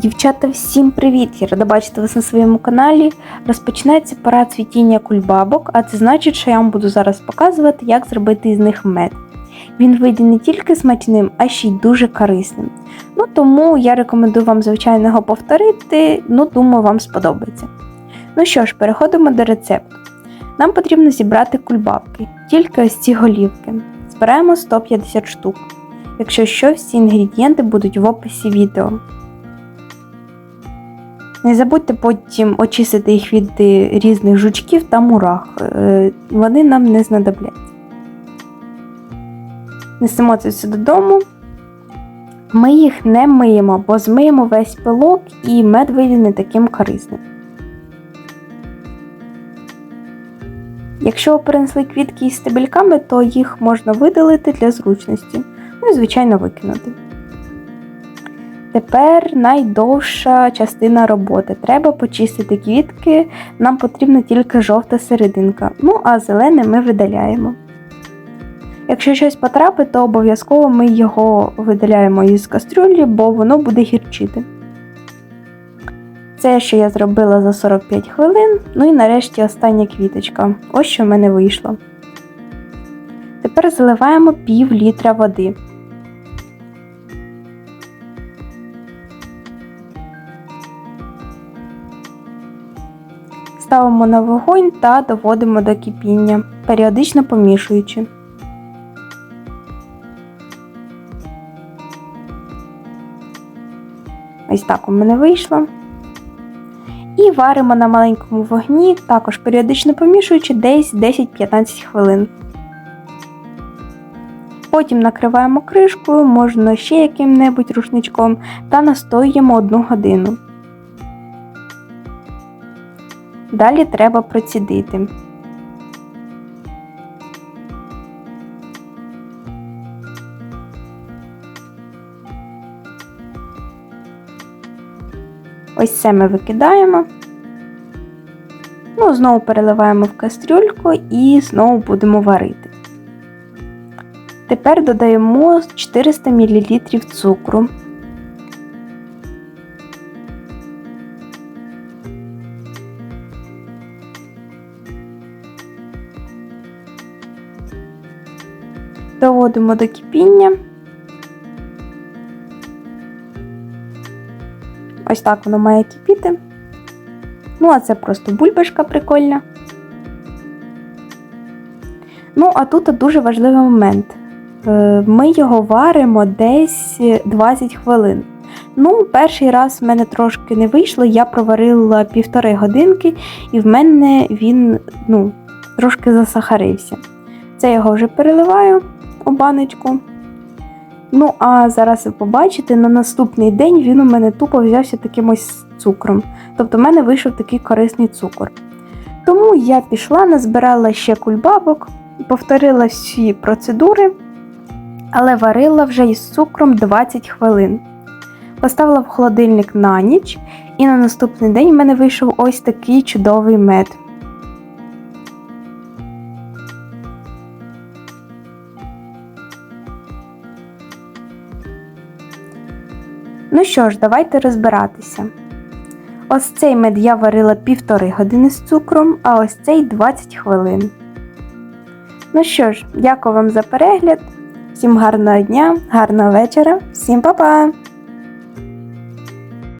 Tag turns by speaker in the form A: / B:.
A: Дівчата, всім привіт! Я рада бачити вас на своєму каналі. Розпочинається пора цвітіння кульбабок, а це значить, що я вам буду зараз показувати, як зробити із них мед. Він вийде не тільки смачним, а ще й дуже корисним. Ну тому я рекомендую вам, звичайно, його повторити, ну думаю, вам сподобається. Ну що ж, переходимо до рецепту. Нам потрібно зібрати кульбабки, тільки ось ці голівки. Збираємо 150 штук. Якщо що, всі інгредієнти будуть в описі відео. Не забудьте потім очистити їх від е, різних жучків та мурах. Е, Вони нам не знадобляться. Несемо це все додому. Ми їх не миємо, бо змиємо весь пилок і мед вийде не таким корисним. Якщо ви принесли квітки із стебельками, то їх можна видалити для зручності. Ну і, звичайно, викинути. Тепер найдовша частина роботи. Треба почистити квітки, нам потрібна тільки жовта серединка. Ну, а зелене ми видаляємо. Якщо щось потрапить, то обов'язково ми його видаляємо із кастрюлі, бо воно буде гірчити. Це, що я зробила за 45 хвилин. Ну і нарешті остання квіточка. Ось що в мене вийшло. Тепер заливаємо пів літра води. Ставимо на вогонь та доводимо до кипіння, періодично помішуючи. Ось так у мене вийшло. І варимо на маленькому вогні, також періодично помішуючи десь 10-15 хвилин. Потім накриваємо кришкою, можна ще яким-небудь рушничком та настоюємо 1 годину. Далі треба процідити. Ось це ми викидаємо. Ну, знову переливаємо в кастрюльку і знову будемо варити. Тепер додаємо 400 мл цукру. Доводимо до кипіння. Ось так воно має кипіти. Ну, а це просто бульбашка прикольна. Ну, а тут дуже важливий момент. Е, Ми його варимо десь 20 хвилин. Ну, перший раз в мене трошки не вийшло, я проварила півтори годинки, і в мене він ну, трошки засахарився. Це я його вже переливаю у баночку. Ну, а зараз ви побачите, на наступний день він у мене тупо взявся таким ось цукром. Тобто в мене вийшов такий корисний цукор. Тому я пішла, назбирала ще кульбабок, повторила всі процедури, але варила вже із цукром 20 хвилин. Поставила в холодильник на ніч, і на наступний день в мене вийшов ось такий чудовий мед. Ну що ж, давайте розбиратися. Ось цей мед я варила півтори години з цукром, а ось цей 20 хвилин. Ну що ж, дякую вам за перегляд. Всім гарного дня, гарного вечора, всім па-па!